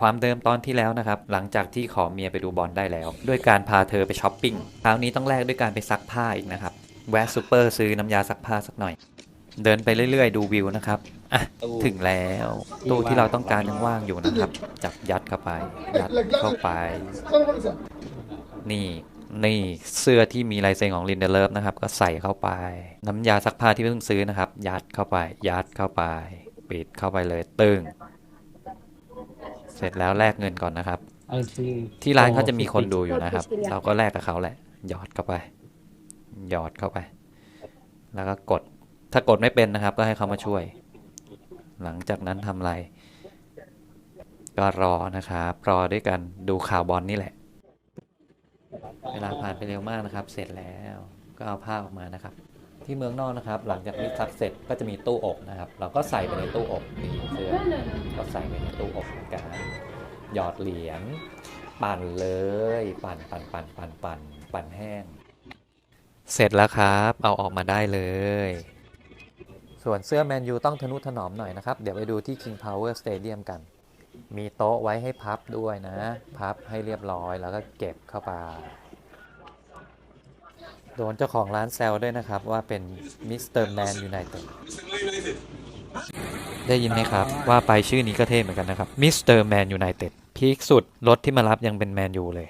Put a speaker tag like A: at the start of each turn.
A: ความเดิมตอนที่แล้วนะครับ หลังจากที่ขอเมียไปดูบอลได้แล้ว ด้วยการพาเธอไปช้อปปิ้งคราวนี้ต้องแลกด้วยการไปซักผ้าอีกนะครับ แวะซูเปอร์ซื้อน้ำยาซักผ้าสักหน่อย เดินไปเรื่อยๆ ดูวิวนะครับอะถึงแล้วตู้ที่เราต้องการยังว่างอยู่นะครับ จับยัดเข้าไป ยัดเข้าไป นี่นี่เสื้อที่มีลายเซ็นของลินเดเลฟนะครับ ก็ใส่เข้าไป น้ำยาซักผ้าที่เพิ่งซื้อนะครับ ยัดเข้าไป ยัดเข้าไป ปิดเข้าไปเลยตึง เสร็จแล้วแลกเงินก่อนนะครับที่ร้านเขาจะมีคนดูอยู่นะครับ เราก็แลกกับเขาแหละ หยอดเข้าไป หยอดเข้าไป แล้วก็กด ถ้ากดไม่เป็นนะครับ ก็ให้เขามาช่วย หลังจากนั้นทำอะไร ก็รอนะครับรอด้วยกันดูข่าวบอลนี่แหละ เวลาผ่านไปเร็วมากนะครับ เสร็จแล้ว ก็เอาผ้าออกมานะครับ ที่เมืองนอกนะครับ หลังจากที่ซักเสร็จก็จะมีตู้อบนะครับ เราก็ใส่ไปในตู้อบนี่เสื้อก็ใส่ไปในตู้อบเหมือนกันหยอดเหรียญปั่นเลย ปั่นปั่นปั่นปั่นปั่นปั่นแห้ง เสร็จแล้วครับ เอาออกมาได้เลย ส่วนเสื้อแมนยูต้องทนุถนอมหน่อยนะครับ เดี๋ยวไปดูที่ King Power Stadium กัน มีโต๊ะไว้ให้พับด้วยนะ พับให้เรียบร้อยแล้วก็เก็บเข้าไป โดนเจ้าของร้านแซวด้วยนะครับ ว่าเป็นมิสเตอร์แมนยูไนเต็ดได้ยินไหมครับ ว่าไปชื่อนี้ก็เท่เหมือนกันนะครับมิสเตอร์แมนยูไนเต็ดพีคสุด รถที่มารับยังเป็นแมนยูเลย